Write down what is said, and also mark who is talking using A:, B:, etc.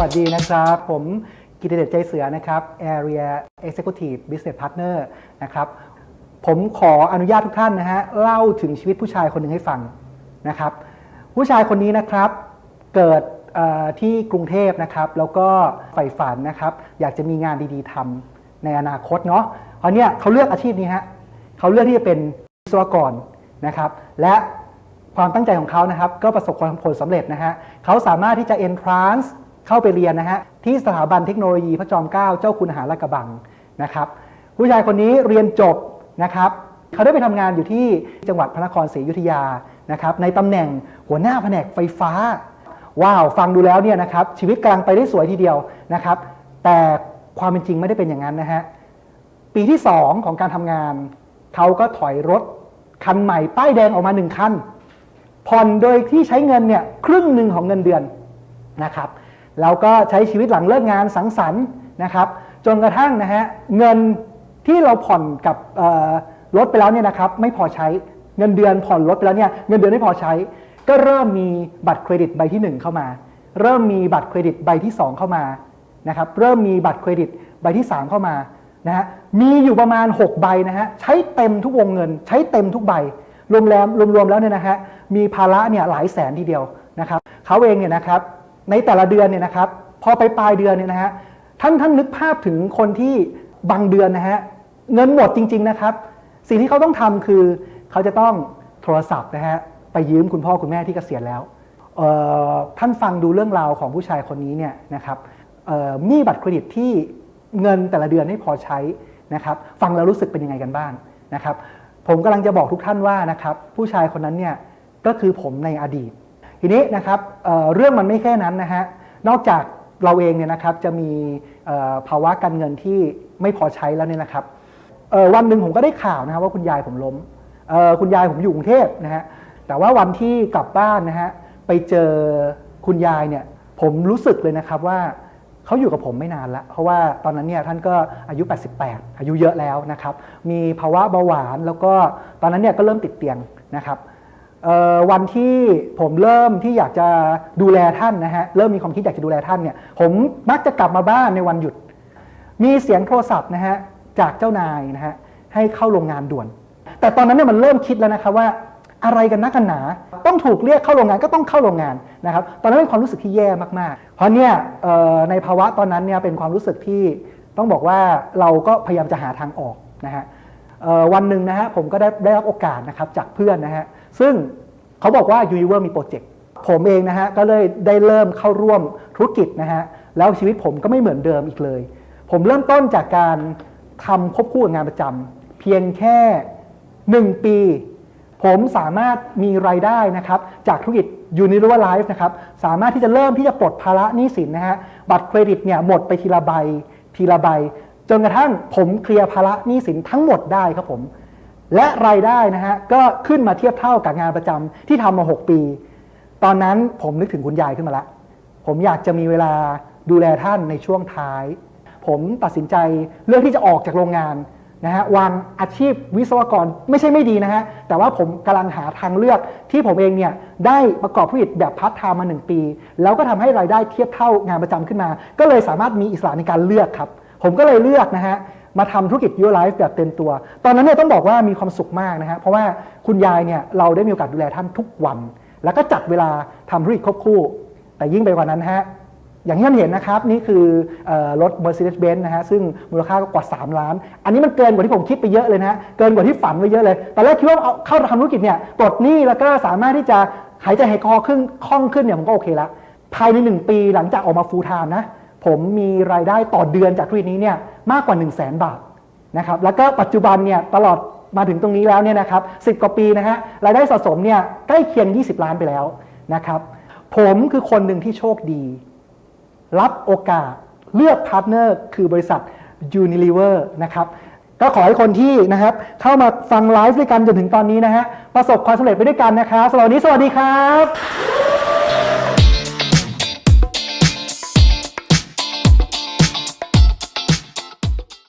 A: วัสดีนะครับ ผมกิตติเดชใจเสือนะครับ Area Executive Business Partner นะครับผมขออนุญาตทุกท่านนะฮะเล่าถึงชีวิตผู้ชายคนหนึ่งให้ฟังนะครับ ผู้ชายคนนี้นะครับเกิดที่กรุงเทพนะครับ แล้วก็ใฝ่ฝันนะครับ อยากจะมีงานดีๆทำในอนาคตเนาะเพราะเนี่ยเขาเลือกอาชีพนี้ฮะเขาเลือกที่จะเป็นวิศวกรนะครับ และความตั้งใจของเขานะครับ ก็ประสบความผลสำเร็จนะฮะเขาสามารถที่จะ entrance เข้าไปเรียนนะฮะที่สถาบันเทคโนโลยีพระจอมเกล้าเจ้าคุณหารกระบังนะครับผู้ชายคนนี้เรียนจบนะครับเขาได้ไปทำงานอยู่ที่จังหวัดพระนครศรีอยุธยานะครับในตำแหน่งหัวหน้าแผนกไฟฟ้า ว้าวฟังดูแล้วเนี่ยนะครับชีวิตกำลังไปได้สวยทีเดียวนะครับแต่ความเป็นจริงไม่ได้เป็นอย่างนั้นนะฮะปีที่ 2 ของการทำงานเขาก็ถอยรถคันใหม่ป้ายแดงออกมาหนึ่งคันผ่อนโดยที่ใช้เงินเนี่ยครึ่งหนึ่งของเงินเดือนนะครับ แล้วก็ใช้ชีวิตหลังเลิกงานสังสรรค์นะครับ จนกระทั่งนะฮะเงินที่เราผ่อนกับรถไปแล้วเนี่ยนะครับไม่พอใช้เงินเดือนผ่อนรถไปแล้วเนี่ยเงินเดือนไม่พอใช้ ก็เริ่มมีบัตรเครดิตใบที่ 1 เข้ามา เริ่มมีบัตรเครดิตใบที่ 2 เข้ามานะครับเริ่มมีบัตรเครดิตใบที่ 3 เข้ามานะฮะมีอยู่ประมาณ 6 ใบนะฮะใช้เต็มทุกวงเงิน ใช้เต็มทุกใบรวมแล้วรวมๆแล้วเนี่ยนะฮะมีภาระเนี่ยหลายแสนทีเดียวนะครับเขาเองเนี่ยนะครับ ในแต่ละเดือนเนี่ยนะครับ พอไปปลายเดือนเนี่ยนะฮะท่านท่านนึกภาพถึงคนที่บางเดือนนะฮะเงินหมดจริง ๆนะครับ สิ่งที่เขาต้องทำคือ เขาจะต้องโทรศัพท์นะฮะไปยืมคุณพ่อคุณแม่ที่เกษียณแล้วเอ่อท่านฟังดูเรื่องราวของผู้ชายคนนี้เนี่ยนะครับเอ่อมีบัตรเครดิตที่เงินแต่ละเดือนไม่พอใช้นะครับฟังแล้วรู้สึกเป็นยังไงกันบ้างนะครับ ผมกำลังจะบอกทุกท่านว่านะครับผู้ชายคนนั้นเนี่ยก็คือผมในอดีต ทีนี้นะครับเเรื่องมันไม่แค่นั้นนะฮะนอกจากเราเองเนี่ยนะครับจะมีภาวะการเงินที่ไม่พอใช้แล้วเนี่ยนะครับวันหนึ่งผมก็ได้ข่าวนะครับว่าคุณยายผมล้มคุณยายผมอยู่กรุงเทพนะฮะแต่ว่าวันที่กลับบ้านนะฮะไปเจอคุณยายเนี่ยผมรู้สึกเลยนะครับว่าเขาอยู่กับผมไม่นานแล้วเพราะว่าตอนนั้นเนี่ยท่านก็อายุ 88 อายุเยอะแล้วนะครับ มีภาวะเบาหวานแล้วก็ตอนนั้นเนี่ยก็เริ่มติดเตียงนะครับ วันที่ผมเริ่มที่อยากจะดูแลท่านนะฮะเริ่มมีความคิดอยากจะดูแลท่านเนี่ยผมมักจะกลับมาบ้านในวันหยุด มีเสียงโทรศัพท์นะฮะจากเจ้านายนะฮะให้เข้าโรงงานด่วน แต่ตอนนั้นเนี่ยมันเริ่มคิดแล้วนะครับว่าอะไรกันนักกันหนา ต้องถูกเรียกเข้าโรงงานก็ต้องเข้าโรงงานนะครับ ตอนนั้นเป็นความรู้สึกที่แย่มากๆ เพราะเนี่ยในภาวะตอนนั้นเนี่ยเป็นความรู้สึกที่ต้องบอกว่าเราก็พยายามจะหาทางออกนะฮะวันหนึ่งนะฮะผมก็ได้ได้รับโอกาสนะครับจากเพื่อนนะฮะ ซึ่งเขาบอกว่า Univer มีโปรเจกต์ผมเองนะฮะก็เลยได้เริ่มเข้าร่วมธุรกิจนะฮะแล้วชีวิตผมก็ไม่เหมือนเดิมอีกเลย ผมเริ่มต้นจากการทำควบคู่กับงานประจำเพียงแค่ 1 ปี ผมสามารถมีรายได้นะครับจากธุรกิจ Unilever Life นะครับสามารถที่จะเริ่มที่จะปลดภาระหนี้สินนะฮะบัตรเครดิตเนี่ยหมดไปทีละใบทีละใบ จนกระทั่งผมเคลียร์ภาระหนี้สินทั้งหมดได้ครับผม และรายได้นะฮะก็ขึ้นมาเทียบเท่ากับงานประจำที่ทำมา 6 ปี ตอนนั้นผมนึกถึงคุณยายขึ้นมาละ ผมอยากจะมีเวลาดูแลท่านในช่วงท้าย ผมตัดสินใจเลือกที่จะออกจากโรงงานนะฮะวางอาชีพวิศวกรไม่ใช่ไม่ดีนะฮะ แต่ว่าผมกำลังหาทางเลือกที่ผมเองเนี่ยได้ประกอบธุรกิจแบบพาร์ทไทม์มา 1 ปี แล้วก็ทำให้รายได้เทียบเท่างานประจำขึ้นมา ก็เลยสามารถมีอิสระในการเลือกครับ ผมก็เลยเลือกนะฮะ มาทำธุรกิจ Your Life แบบเต็มตัว ตอนนั้นเนี่ยต้องบอกว่ามีความสุขมากนะฮะเพราะว่าคุณยายเนี่ยเราได้มีโอกาสดูแลท่านทุกวัน แล้วก็จัดเวลาทำธุรกิจควบคู่ แต่ยิ่งไปกว่านั้นฮะอย่างที่ท่านเห็นนะครับ นี่คือเอรถ Mercedes-Benz นะฮะซึ่งมูลค่าก็กว่า 3 ล้าน อันนี้มันเกินกว่าที่ผมคิดไปเยอะเลยนะฮะเกินกว่าที่ฝันไว้เยอะเลยตอนแรกคิดว่าเอาเข้าทำธุรกิจเนี่ยปลดหนี้แล้วก็สามารถที่จะหายใจหายคอขึ้นคล่องขึ้นเนี่ยผมก็โอเคละภายใน 1 ปีหลังจากออกมา full time นะผมมีรายได้ต่อเดือนจากธุรกิจนี้เนี่ย มากกว่า 1 0 0 0 0แบาทนะครับแล้วก็ปัจจุบันเนี่ยตลอดมาถึงตรงนี้แล้วเนี่ยนะครับสิกว่าปีนะฮะรายได้สะสมเนี่ยใกล้เคียง 20 ล้านไปแล้วนะครับผมคือคนหนึ่งที่โชคดี รับโอกาสเลือกพาร์ทเนอร์คือบริษัท Unilever นะครับก็ขอให้คนที่นะครับเข้ามาฟังไลฟ์ด้วยกันจนถึงตอนนี้นะฮะประสบความสำเร็จไปด้วยกันนะครับสำหรับวันนี้สวัสดีครับ